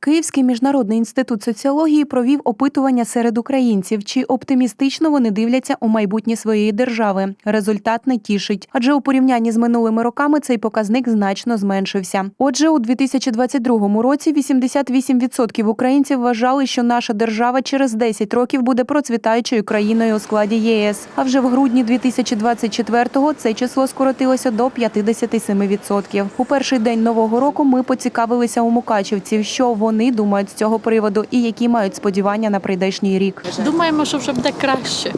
Київський міжнародний інститут соціології провів опитування серед українців, чи оптимістично вони дивляться у майбутнє своєї держави. Результат не тішить, адже у порівнянні з минулими роками цей показник значно зменшився. Отже, у 2022 році 88% українців вважали, що наша держава через 10 років буде процвітаючою країною у складі ЄС. А вже в грудні 2024-го це число скоротилося до 57%. У перший день нового року ми поцікавилися у мукачівців, що вони думають з цього приводу і які мають сподівання на прийдешній рік. Думаємо, що вже буде краще.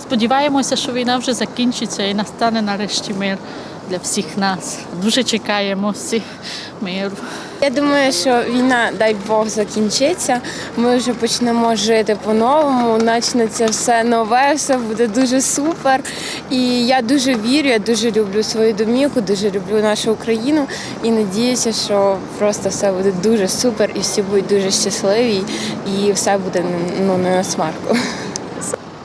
Сподіваємося, що війна вже закінчиться і настане нарешті мир для всіх нас. Дуже чекаємо всі миру. Я думаю, що війна, дай Бог, закінчиться. Ми вже почнемо жити по-новому, почнеться все нове, все буде дуже супер. І я дуже вірю, я дуже люблю свою домівку, дуже люблю нашу Україну і надіюся, що просто все буде дуже супер і всі будуть дуже щасливі, і все буде ну, не на смарку.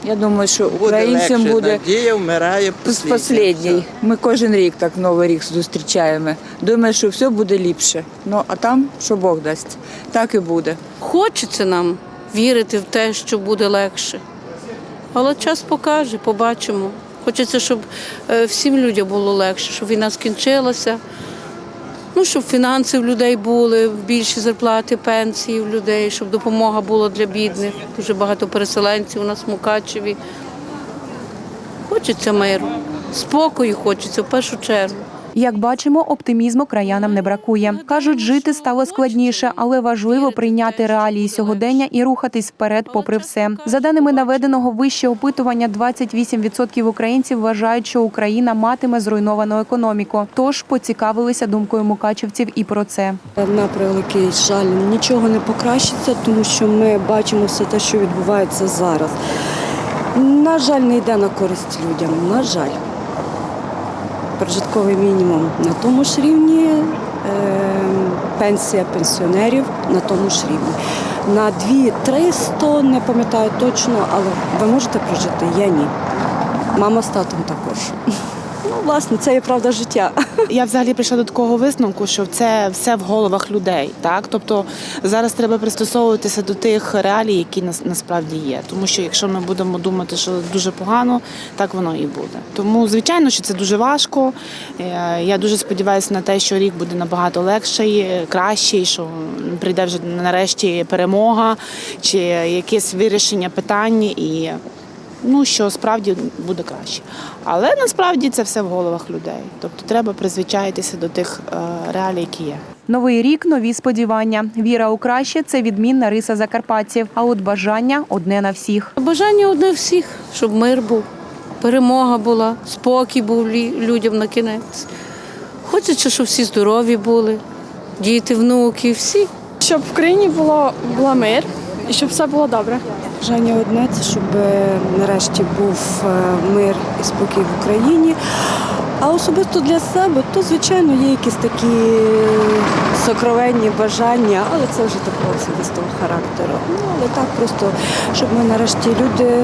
Я думаю, що українцям легше. буде Надія вмирає з последній. Ми кожен рік так Новий рік зустрічаємо. Думаю, що все буде ліпше. Ну а там, що Бог дасть, так і буде. Хочеться нам вірити в те, що буде легше. Але час покаже, побачимо. Хочеться, щоб е, всім людям було легше, щоб війна скінчилася. Ну, щоб фінанси в людей були, більші зарплати, пенсії в людей, щоб допомога була для бідних. Дуже багато переселенців у нас в Мукачеві. Хочеться миру, спокою хочеться в першу чергу. Як бачимо, оптимізму краянам не бракує. кажуть, жити стало складніше, але важливо прийняти реалії сьогодення і рухатись вперед, попри все. За даними наведеного вище опитування, 28% українців вважають, що Україна матиме зруйновану економіку. Тож поцікавилися думкою мукачівців і про це. На превеликий жаль, нічого не покращиться, тому що ми бачимо все те, що відбувається зараз. На жаль, не йде на користь людям. На жаль. Прожитковий мінімум на тому ж рівні, е, пенсія пенсіонерів на тому ж рівні. На 2-300, не пам'ятаю точно, але ви можете прожити, я ні. Мама з татом також. Власне, це є правда життя. Я взагалі прийшла до такого висновку, що це все в головах людей. Так, тобто зараз треба пристосовуватися до тих реалій, які нас насправді є. Тому що якщо ми будемо думати, що дуже погано, так воно і буде. Тому звичайно, що це дуже важко. Е, Я дуже сподіваюся на те, що рік буде набагато легший, кращий, що прийде вже нарешті перемога чи якесь вирішення питань і. Ну, що справді буде краще. Але насправді це все в головах людей. Тобто треба призвичаїтися до тих е, реалій, які є. Новий рік нові сподівання. Віра у краще це відмінна риса закарпатців. А от бажання одне на всіх. Бажання одне всіх, щоб мир був, перемога була, спокій був людям на кінець. Хочеться, щоб всі здорові були, діти, внуки, всі. Щоб в країні було була мир і щоб все було добре. Бажання одне це щоб е, нарешті був е, мир і спокій в Україні. А особисто для себе, то звичайно є якісь такі сокровенні бажання, але це вже такого особистого характеру. Ну але так просто, щоб ми нарешті люди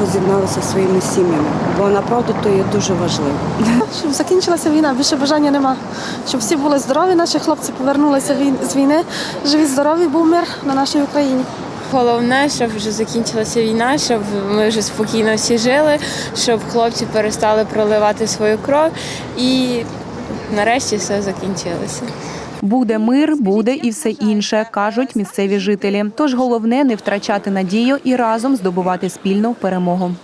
воз'єдналися зі своїми сім'ями, бо направду то є дуже важливо. Щоб закінчилася війна, більше бажання нема. Щоб всі були здорові, наші хлопці повернулися з війни. Живі, здорові, був мир на нашій Україні. Головне, щоб вже закінчилася війна, щоб ми вже спокійно всі жили, щоб хлопці перестали проливати свою кров і нарешті все закінчилося. Буде мир, буде і все інше, кажуть місцеві жителі. Тож головне не втрачати надію і разом здобувати спільну перемогу.